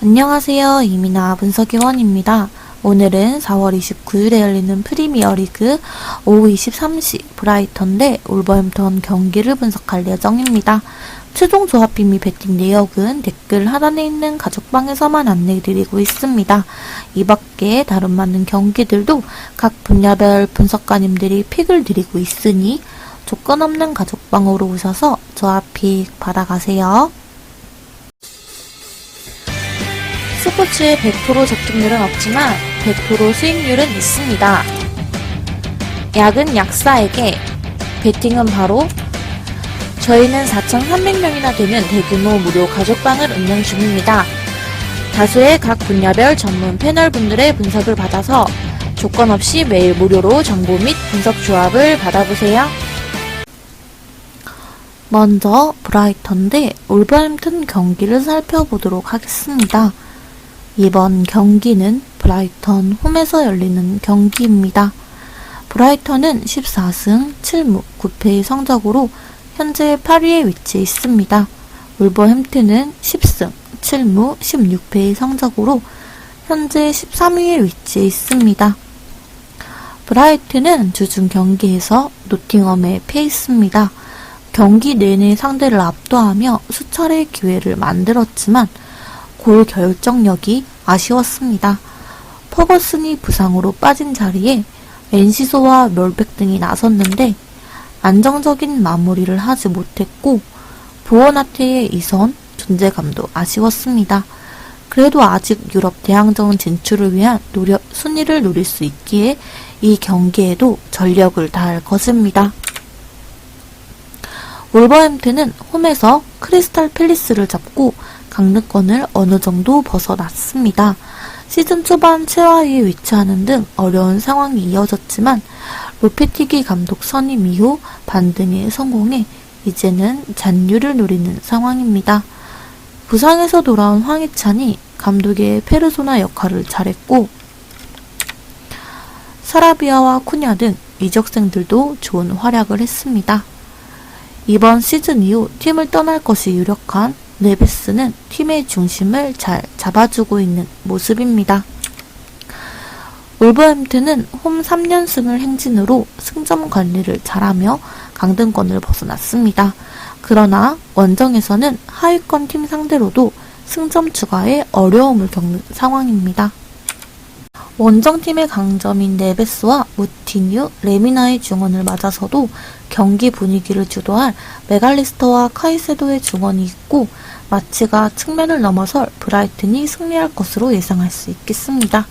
안녕하세요. 이민아 분석위원입니다. 오늘은 4월 29일에 열리는 프리미어 리그 오후 23시 브라이턴 대 울버햄턴 경기를 분석할 예정입니다. 최종 조합비 및 배팅 내역은 댓글 하단에 있는 가족방에서만 안내드리고 있습니다. 이 밖에 다른 많은 경기들도 각 분야별 분석가님들이 픽을 드리고 있으니 조건 없는 가족방으로 오셔서 조합 픽 받아가세요. 스포츠에 100% 적중률은 없지만 100% 수익률은 있습니다. 약은 약사에게, 베팅은 바로 저희는 4,300명이나 되는 대규모 무료 가족방을 운영 중입니다. 다수의 각 분야별 전문 패널분들의 분석을 받아서 조건 없이 매일 무료로 정보 및 분석 조합을 받아보세요. 먼저 브라이턴 대 울버햄튼 경기를 살펴보도록 하겠습니다. 이번 경기는 브라이턴 홈에서 열리는 경기입니다. 브라이턴은 14승 7무 9패의 성적으로 현재 8위에 위치해 있습니다. 울버햄튼은 10승 7무 16패의 성적으로 현재 13위에 위치해 있습니다. 브라이튼은 주중 경기에서 노팅엄에 패했습니다. 경기 내내 상대를 압도하며 수차례 기회를 만들었지만 골 결정력이 아쉬웠습니다. 퍼거슨이 부상으로 빠진 자리에 엔시소와 멸백 등이 나섰는데 안정적인 마무리를 하지 못했고 보어나테의 이선 존재감도 아쉬웠습니다. 그래도 아직 유럽 대항전 진출을 위한 노력, 순위를 노릴 수 있기에 이 경기에도 전력을 다할 것입니다. 울버햄튼은 홈에서 크리스탈 팰리스를 잡고 강등권을 어느 정도 벗어났습니다. 시즌 초반 최하위에 위치하는 등 어려운 상황이 이어졌지만 로페티기 감독 선임 이후 반등에 성공해 이제는 잔류를 노리는 상황입니다. 부상에서 돌아온 황희찬이 감독의 페르소나 역할을 잘했고 사라비아와 쿠냐 등 이적생들도 좋은 활약을 했습니다. 이번 시즌 이후 팀을 떠날 것이 유력한 네베스는 팀의 중심을 잘 잡아주고 있는 모습입니다. 울버햄튼은 홈 3연승을 행진으로 승점 관리를 잘하며 강등권을 벗어났습니다. 그러나 원정에서는 하위권 팀 상대로도 승점 추가에 어려움을 겪는 상황입니다. 원정팀의 강점인 네베스와 무티뉴, 레미나의 중원을 맞아서도 경기 분위기를 주도할 메갈리스터와 카이세도의 중원이 있고 마치가 측면을 넘어설 브라이튼이 승리할 것으로 예상할 수 있겠습니다.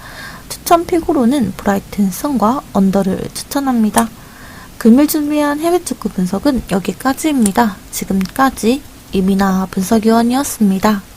추천 픽으로는 브라이튼 승과 언더를 추천합니다. 금일 준비한 해외 축구 분석은 여기까지입니다. 지금까지 이민아 분석위원이었습니다.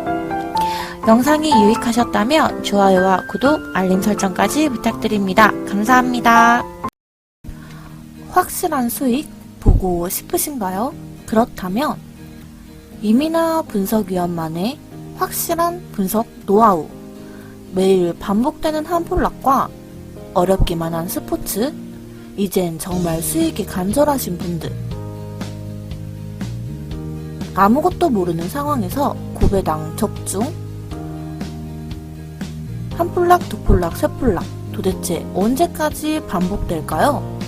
영상이 유익하셨다면 좋아요와 구독, 알림 설정까지 부탁드립니다. 감사합니다. 확실한 수익 보고 싶으신가요? 그렇다면 이민아 분석위원만의 확실한 분석 노하우 매일 반복되는 한폴락과 어렵기만 한 스포츠 이젠 정말 수익이 간절하신 분들 아무것도 모르는 상황에서 고배당 적중 한 폴락, 두 폴락, 세 폴락 도대체 언제까지 반복될까요?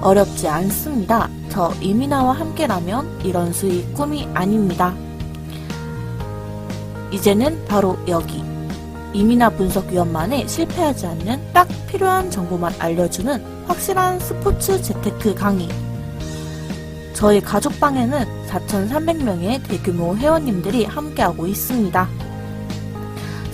어렵지 않습니다. 저 이민아와 함께라면 이런 수익 꿈이 아닙니다. 이제는 바로 여기 이민아 분석위원만의 실패하지 않는 딱 필요한 정보만 알려주는 확실한 스포츠 재테크 강의 저희 가족방에는 4,300명의 대규모 회원님들이 함께하고 있습니다.